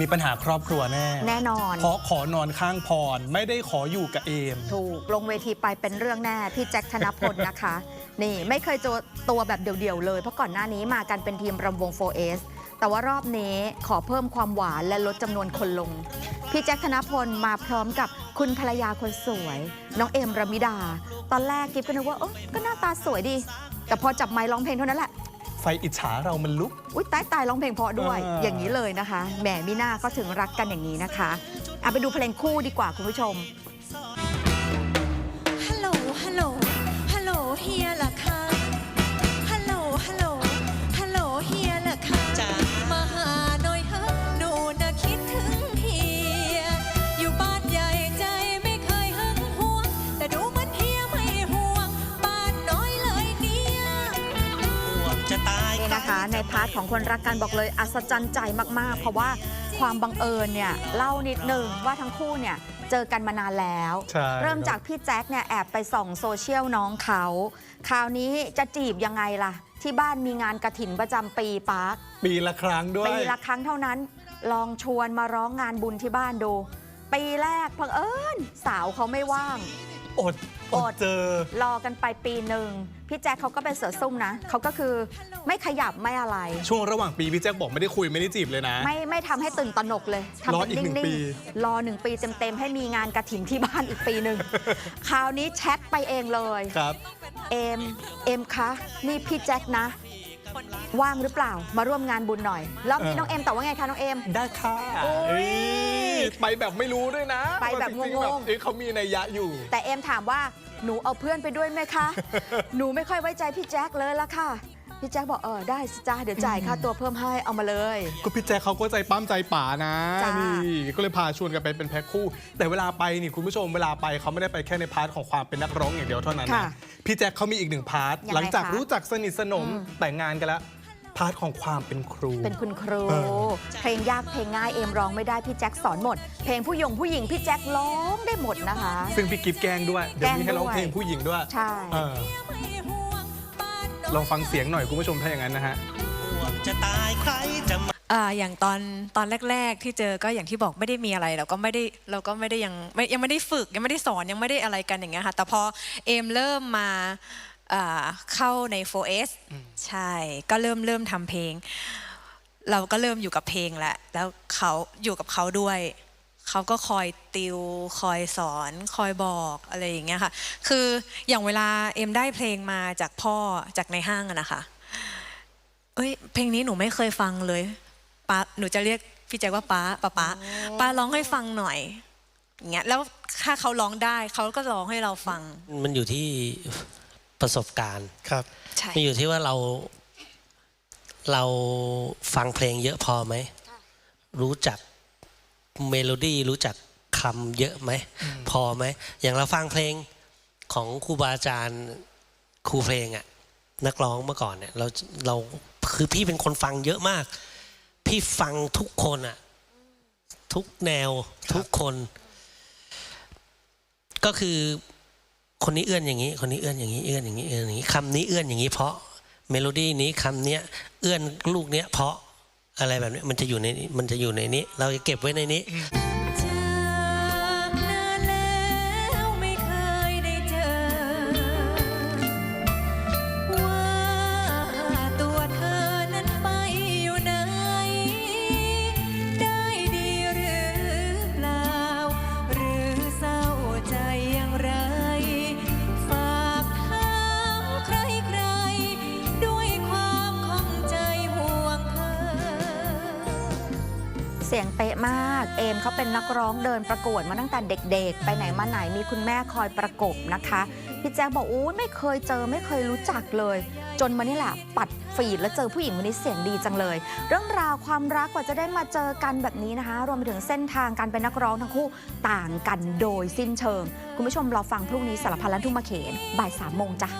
มีปัญหาครอบครัวแน่ แน่นอน เพราะขอนอนข้างพร ไม่ได้ขออยู่กับเอม ถูกลงเวทีไปเป็นเรื่องแน่พี่แจ็คธนพลนะคะ นี่ไม่เคยเจอตัวแบบเดี่ยวๆเลย เพราะก่อนหน้านี้มากันเป็นทีมรำวง 4S แต่ว่ารอบนี้ขอเพิ่มความหวานและลดจำนวนคนลง พี่แจ็คธนพลมาพร้อมกับคุณภรรยาคนสวย น้องเอมรมิดา ตอนแรกกิฟก็นึกว่าเออก็หน้าตาสวยดี แต่พอจับไมค์ร้องเพลงเท่านั้นแหละ ไฟอิจฉาเรามันลุก อุ้ยตายตายร้องเพลงเพราะด้วยอ่าอย่างนี้เลยนะคะ แหมมิน่าก็ถึงรักกันอย่างนี้นะคะเอาไปดูเพลงคู่ดีกว่าคุณผู้ชม นี่นะคะในพาร์ทของคนรักกันบอกเลยอัศจรรย์ใจมากๆ เพราะว่าความบังเอิญเนี่ยเล่านิดหนึ่งว่าทั้งคู่เนี่ยเจอกันมานานแล้ว ใช่เริ่มจากพี่แจ็คเนี่ยแอบไปส่องโซเชียลน้องเขาคราวนี้จะจีบยังไงล่ะ ที่บ้านมีงานกระถินประจำปีปาร์คปีละครั้งด้วย ปีละครั้งเท่านั้น ลองชวนมาร้องงานบุญที่บ้านดู ปีแรกเพิ่งเอิญสาวเขาไม่ว่าง อด ออดดเจอ รอกันไปปีหนึ่งพี่แจ็คเขาก็เป็นเสือซุ่มนะเขาก็คือไม่ขยับไม่อะไร ช่วงระหว่างปีพี่แจ็คบอกไม่ได้คุยไม่ได้จีบเลยนะ ไม่ไม่ทำให้ตื่นตระหนกเลยทำรอเป็นอีกหนึ่งนิ่งปีๆรอหนึ่งปีเต็มๆให้มีงานกระถิ่นที่บ้านอีกปีหนึ่ง คราวนี้แชทไปเองเลย ครับ เอม เอมคะ นี่พี่แจ็คนะ ว่างหรือเปล่า มาร่วมงานบุญหน่อยรอบนี้เออน้องเอมตอบว่าไงคะน้องเอมได้ค่ะโอ้ย เอ้ยไปแบบไม่รู้ด้วยนะไปแบบว่าจริงงๆๆเอ้ยเขามีนัยยะอยู่ แต่เอมถามว่าหนูเอาเพื่อนไปด้วยไหมคะ หนูไม่ค่อยไว้ใจพี่แจ็คเลยละค่ะ พี่แจ็คบอกเออได้สิจ้าเดี๋ยวจ่ายค่าตัวเพิ่มให้เอามาเลย ก็พี่แจ็คเขาก็ใจปั้มใจป่านะจ้านี่ นี่ก็เลยพาชวนกันไปเป็นแพ็คคู่ แต่เวลาไปนี่คุณผู้ชมเวลาไปเขาไม่ได้ไปแค่ในพาร์ทของความเป็นนักร้องอย่างเดียวเท่านั้นค่ะนะพี่แจ็คเขามีอีกหนึ่งพาร์ทยังไงหลังจากคะ รู้จักสนิทสนมอืมแต่งงานกันแล้วพาร์ทของความเป็นครู เป็นคุณครู เออ เพลงยากเพลงง่ายเอมร้องไม่ได้พี่แจ็คสอนหมด เพลงผู้หยงผู้หญิงพี่แจ็คร้องได้หมดนะคะ ซึ่งพี่กิฟแกล้งด้วยเดี๋ยวมีให้ร้องแกล้งด้วยเพลงผู้หญิงด้วยใช่ เออ ลองฟังเสียงหน่อยคุณผู้ชมถ้าอย่างนั้นนะฮะจะตายใครจะมาอ่าอย่างตอนตอนแรก ๆ ที่เจอก็อย่างที่บอกไม่ได้มีอะไรเราก็ไม่ได้เราก็ไม่ได้ยังไม่ยังไม่ได้ฝึกยังไม่ได้สอนยังไม่ได้อะไรกันอย่างเงี้ยค่ะแต่พอเอมเริ่มมาอ่าเข้าใน 4S ใช่ก็เริ่มเริ่มทำเพลง เราก็เริ่มอยู่กับเพลงแหละแล้วเขาอยู่กับเขาด้วย เขาก็คอยติว คอยสอน คอยบอกอะไรอย่างเงี้ยค่ะ คืออย่างเวลาเอ็มได้เพลงมาจากพ่อจากในห้างอะนะคะเอ้ยเพลงนี้หนูไม่เคยฟังเลยป้าหนูจะเรียกพี่แจ็คว่าป้าป้าป้าป้าร้องให้ฟังหน่อยอย่างเงี้ยแล้วถ้าเขาร้องได้เขาก็ร้องให้เราฟัง มันอยู่ที่ประสบการณ์ครับใช่มันอยู่ที่ว่าเรา เราฟังเพลงเยอะพอไหม รู้จัก เมโลดี้รู้จักคำเยอะไหม พอไหม อย่างเราฟังเพลงของครูบาอาจารย์ครูเพลงอะนักร้องเมื่อก่อนเนี่ยเราเราคือพี่เป็นคนฟังเยอะมาก พี่ฟังทุกคนอะทุกแนวทุกคน ก็คือคนนี้เอื้อนอย่างนี้ คนนี้เอื้อนอย่างนี้เอื้อนอย่างนี้เอื้อนอย่างนี้คำนี้เอื้อนอย่างนี้เพราะเมโลดี้นี้คำเนี้ยเอื้อนลูกเนี้ยเพราะ อะไรแบบนี้มันจะอยู่ในนี้มันจะอยู่ในนี้ เราจะเก็บไว้ในนี้ เสียงเป๊ะมาก เอมเขาเป็นนักร้องเดินประกวดมาตั้งแต่เด็กๆ ไปไหนมาไหนมีคุณแม่คอยประกบนะคะ พี่แจ๊คบอกอู้ไม่เคยเจอไม่เคยรู้จักเลย จนมานี่แหละปัดฟีดแล้วเจอผู้หญิงคนนี้เสียงดีจังเลย เรื่องราวความรักกว่าจะได้มาเจอกันแบบนี้นะคะ รวมไปถึงเส้นทางการเป็นนักร้องทั้งคู่ต่างกันโดยสิ้นเชิง คุณผู้ชมรอฟังพรุ่งนี้สารพันลันทุ่งมาเขนบ่ายสามโมงจ้ะ